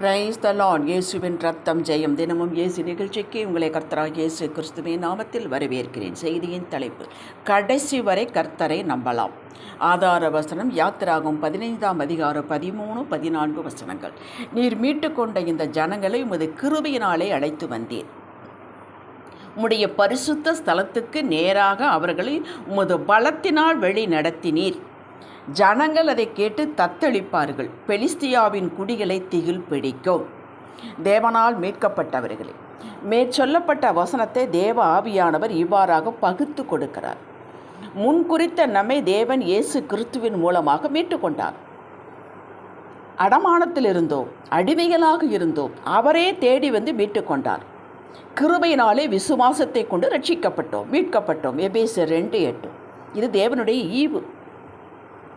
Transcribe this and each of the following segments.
Praise the Lord இயேசுவின் ரத்தம் ஜெயம் தினமும் இயேசு நிகழ்ச்சிக்கு உங்களை கர்த்தராக இயேசு கிறிஸ்துவின் நாமத்தில் வரவேற்கிறேன். செய்தியின் தலைப்பு கடைசி வரை கர்த்தரை நம்பலாம். ஆதார வசனம் யாத்திராகும் பதினைந்தாம் அதிகாரம் பதிமூணு பதினான்கு வசனங்கள். நீர் மீட்டு கொண்ட இந்த ஜனங்களை உமது கிருபையினாலே அழைத்து வந்தீர். உம்முடைய பரிசுத்த ஸ்தலத்துக்கு நேராக அவர்களை உமது பலத்தினால் வழி நடத்தினீர் ஜனங்கள் அதை கேட்டு தத்தளிப்பார்கள். பெலிஸ்தியாவின் குடிகளை திகில் பிடிக்கும். தேவனால் மீட்கப்பட்டவர்களே மேற்சொல்லப்பட்ட வசனத்தை தேவ ஆவியானவர் இவ்வாறாக பகுத்து கொடுக்கிறார். முன் குறித்த நம்மை தேவன் இயேசு கிறிஸ்துவின் மூலமாக மீட்டுக்கொண்டார். அடமானத்தில் இருந்தோம் அடிமைகளாக இருந்தோம் அவரே தேடி வந்து மீட்டுக்கொண்டார். கிருபையினாலே விசுவாசத்தை கொண்டு ரட்சிக்கப்பட்டோம் மீட்கப்பட்டோம். எபேசர் ரெண்டு எட்டு. இது தேவனுடைய ஈவு.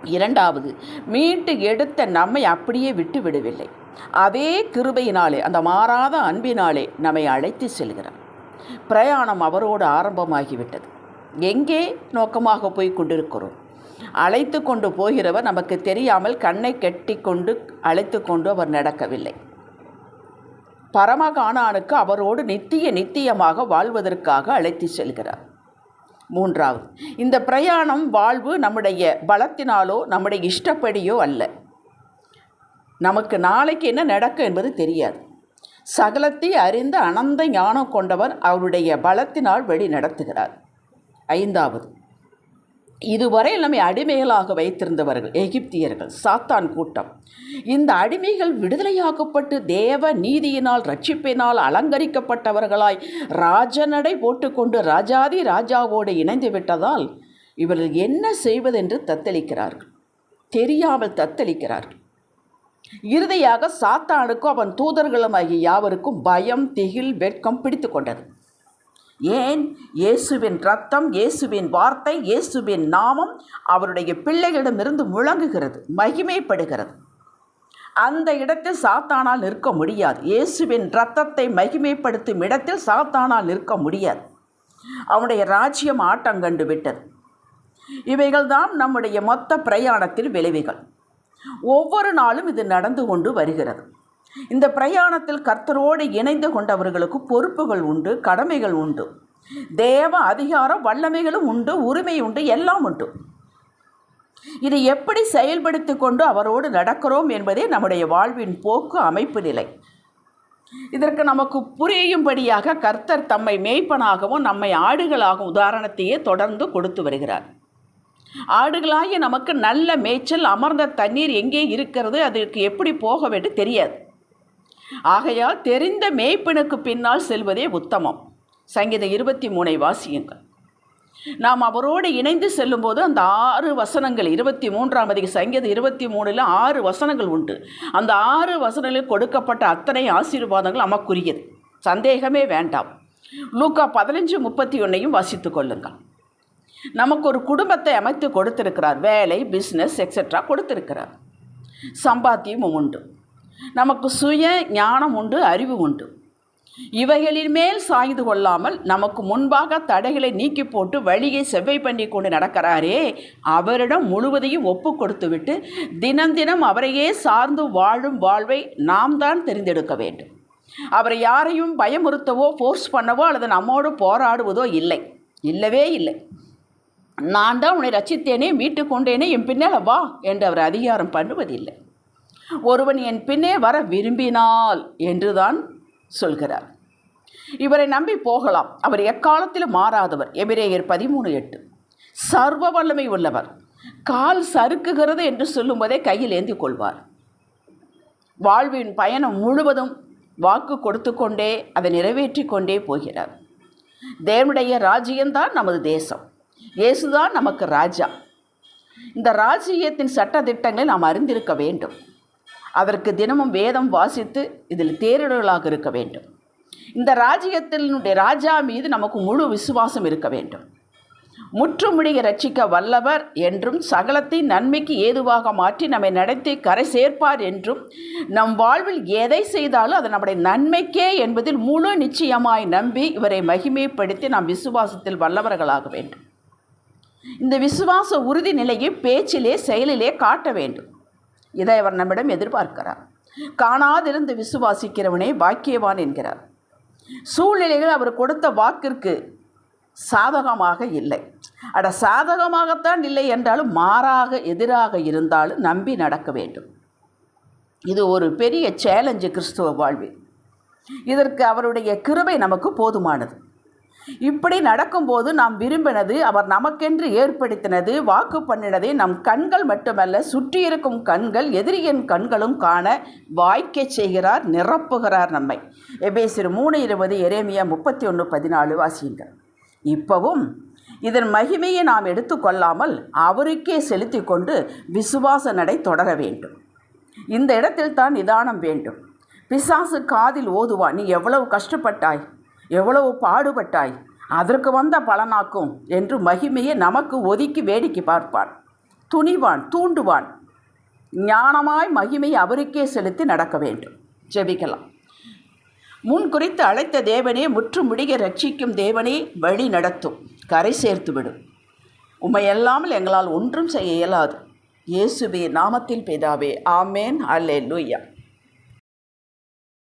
இரண்டாவது மீட்டு எடுத்த நம்மை அப்படியே விட்டு விடவில்லை. அதே கிருபையினாலே அந்த மாறாத அன்பினாலே நம்மை அழைத்து செல்கிறார். பிரயாணம் அவரோடு ஆரம்பமாகிவிட்டது. எங்கே நோக்கமாக போய் கொண்டிருக்கிறோம்? அழைத்து கொண்டு போகிறவர் நமக்கு தெரியாமல் கண்ணை கட்டி கொண்டு அழைத்து கொண்டு அவர் நடக்கவில்லை. பரமகானானுக்கு அவரோடு நித்திய நித்தியமாக வாழ்வதற்காக அழைத்து செல்கிறார். மூன்றாவது. இந்த பிரயாணம் வாழ்வு நம்முடைய பலத்தினாலோ நம்முடைய இஷ்டப்படியோ அல்ல. நமக்கு நாளைக்கு என்ன நடக்கும் என்பது தெரியாது. சகலத்தை அறிந்த அனந்த ஞானம் கொண்டவர் அவருடைய பலத்தினால் வழி நடத்துகிறார். ஐந்தாவது. இதுவரை நம்மை அடிமைகளாக வைத்திருந்தவர்கள் எகிப்தியர்கள் சாத்தான் கூட்டம். இந்த அடிமைகள் விடுதலையாக்கப்பட்டு தேவ நீதியினால் ரட்சிப்பினால் அலங்கரிக்கப்பட்டவர்களாய் ராஜநடை போட்டுக்கொண்டு ராஜாதி ராஜாவோடு இணைந்து விட்டதால் இவர்கள் என்ன செய்வதென்று தத்தளிக்கிறார்கள். தெரியாமல் தத்தளிக்கிறார்கள். இறுதியாக சாத்தானுக்கும் அவன் தூதர்களும் ஆகிய யாவருக்கும் பயம் திகில் வெட்கம் பிடித்து கொண்டது. ஏன்? இயேசுவின் ரத்தம் இயேசுவின் வார்த்தை இயேசுவின் நாமம் அவருடைய பிள்ளைகளிடமிருந்து முழங்குகிறது மகிமைப்படுகிறது. அந்த இடத்தில் சாத்தானால் நிற்க முடியாது. இயேசுவின் ரத்தத்தை மகிமைப்படுத்தும் இடத்தில் சாத்தானால் நிற்க முடியாது. அவனுடைய ராஜ்யம் ஆட்டம் கண்டு விட்டது. இவைகள்தான் நம்முடைய மொத்த பிரயாணத்தில் விளைவுகள். ஒவ்வொரு நாளும் இது நடந்து கொண்டு வருகிறது. இந்த பிரயாணத்தில் கர்த்தரோடு இணைந்து கொண்டவர்களுக்கு பொறுப்புகள் உண்டு கடமைகள் உண்டு. தேவ அதிகாரம் வல்லமைகளும் உண்டு உரிமை உண்டு எல்லாம் உண்டு. இதை எப்படி செயல்படுத்தி கொண்டு அவரோடு நடக்கிறோம் என்பதே நம்முடைய வாழ்வின் போக்கு அமைப்பு நிலை. இதற்கு நமக்கு புரியும்படியாக கர்த்தர் தம்மை மேய்ப்பனாகவும் நம்மை ஆடுகளாகவும் உதாரணத்தையே தொடர்ந்து கொடுத்து வருகிறார். ஆடுகளாகிய நமக்கு நல்ல மேய்ச்சல் அமர்ந்த தண்ணீர் எங்கே இருக்கிறது அதற்கு எப்படி போக வேண்டும் தெரியாது. ஆகையால் தெரிந்த மேய்ப்பனுக்கு பின்னால் செல்வதே உத்தமம். சங்கீதம் இருபத்தி மூணை வாசியுங்கள். நாம் அவரோடு இணைந்து செல்லும்போது அந்த ஆறு வசனங்கள் இருபத்தி மூன்றாம் அதிக சங்கீதம் இருபத்தி மூணில் ஆறு வசனங்கள் உண்டு. அந்த ஆறு வசனங்களில் கொடுக்கப்பட்ட அத்தனை ஆசீர்வாதங்கள் நமக்குரியது. சந்தேகமே வேண்டாம். லூக்கா பதினஞ்சு முப்பத்தி ஒன்றையும் வாசித்து கொள்ளுங்கள். நமக்கு ஒரு குடும்பத்தை அமைத்து கொடுத்திருக்கிறார். வேலை பிஸ்னஸ் எக்ஸெட்ரா கொடுத்திருக்கிறார். சம்பாத்தியமும் உண்டு. நமக்கு சுய ஞானம் உண்டு அறிவு உண்டு. இவைகளின் மேல் சாய்ந்து கொள்ளாமல் நமக்கு முன்பாக தடைகளை நீக்கி போட்டு வழியை செவ்வை பண்ணி கொண்டு நடக்கிறாரே அவரிடம் முழுவதையும் ஒப்பு கொடுத்துவிட்டு தினம் தினம் அவரையே சார்ந்து வாழும் வாழ்வை நாம் தான் தெரிந்தெடுக்க வேண்டும். அவரை யாரையும் பயமுறுத்தவோ ஃபோர்ஸ் பண்ணவோ அல்லது நம்மோடு போராடுவதோ இல்லை. இல்லவே இல்லை. நான் தான் உன்னை ரச்சித்தேனே மீட்டு கொண்டேனே என் பின்னால் வா என்று அவர் அதிகாரம் பண்ணுவதில்லை. ஒருவன் என் பின்னே வர விரும்பினால் என்றுதான் சொல்கிறார். இவரை நம்பி போகலாம். அவர் எக்காலத்திலும் மாறாதவர். எபிரேயர் பதிமூணு எட்டு. சர்வ வல்லமை உள்ளவர். கால் சறுக்குகிறது என்று சொல்லும்போதே கையில் ஏந்தி கொள்வார். வாழ்வின் பயணம் முழுவதும் வாக்கு கொடுத்து கொண்டே அதை நிறைவேற்றி கொண்டே போகிறார். தேவனுடைய ராஜ்யம்தான் நமது தேசம். இயேசுதான் நமக்கு ராஜா. இந்த ராஜ்யத்தின் சட்ட திட்டங்களை நாம் அறிந்திருக்க வேண்டும். அதற்கு தினமும் வேதம் வாசித்து இதில் தேரிடலாக இருக்க வேண்டும். இந்த ராஜ்யத்தினுடைய ராஜா மீது நமக்கு முழு விசுவாசம் இருக்க வேண்டும். முற்றுமுடிய ரட்சிக்க வல்லவர் என்றும் சகலத்தை நன்மைக்கு ஏதுவாக மாற்றி நம்மை நடத்தி கரை சேர்ப்பார் என்றும் நம் வாழ்வில் எதை செய்தாலும் அது நம்முடைய நன்மைக்கே என்பதில் முழு நிச்சயமாய் நம்பி இவரை மகிமைப்படுத்தி நாம் விசுவாசத்தில் வல்லவர்களாக வேண்டும். இந்த விசுவாச உறுதி நிலையை பேச்சிலே செயலிலே காட்ட வேண்டும். இதை அவர் நம்மிடம் எதிர்பார்க்கிறார். காணாதிருந்து விசுவாசிக்கிறவனே பாக்கியவான் என்கிறார். சூழ்நிலைகள் அவர் கொடுத்த வாக்கிற்கு சாதகமாக இல்லை. அட சாதகமாகத்தான் இல்லை என்றாலும் மாறாக எதிராக இருந்தாலும் நம்பி நடக்க வேண்டும். இது ஒரு பெரிய சேலஞ்சு கிறிஸ்துவ வாழ்வில். இதற்கு அவருடைய கிருபை நமக்கு போதுமானது. இப்படி நடக்கும்போது நாம் விரும்பினது அவர் நமக்கென்று ஏற்படுத்தினது வாக்கு பண்ணினதை நம் கண்கள் மட்டுமல்ல சுற்றி இருக்கும் கண்கள் எதிரியின் கண்களும் காண வாய்க்க செய்கிறார் நிரப்புகிறார் நம்மை. எபேசிர் மூணு இருபது எரேமியா முப்பத்தி ஒன்று பதினாலு வாசியுங்கள். இப்பவும் இதன் மகிமையை நாம் எடுத்துக்கொள்ளாமல் அவருக்கே செலுத்தி கொண்டு விசுவாச நடை தொடர வேண்டும். இந்த இடத்தில் தான் நிதானம் வேண்டும். பிசாசு காதில் ஓதுவான் நீ எவ்வளவு கஷ்டப்பட்டாய்? எவ்வளவு பாடுபட்டாய்? அதற்கு வந்த பலனாக்கும் என்று மகிமையை நமக்கு ஒதுக்கி வேடிக்கை பார்ப்பான். துணிவான் தூண்டுவான். ஞானமாய் மகிமை அவருக்கே செலுத்தி நடக்க வேண்டும். ஜெபிக்கலாம். முன் குறித்து அழைத்த தேவனே முற்று முடிக ரட்சிக்கும் தேவனே வழி நடத்தும். கரை சேர்த்து விடும் உம்மை எங்களால் ஒன்றும் செய்ய இயலாது. இயேசுவே நாமத்தில் பிதாவே ஆமேன். அல்லே லூயா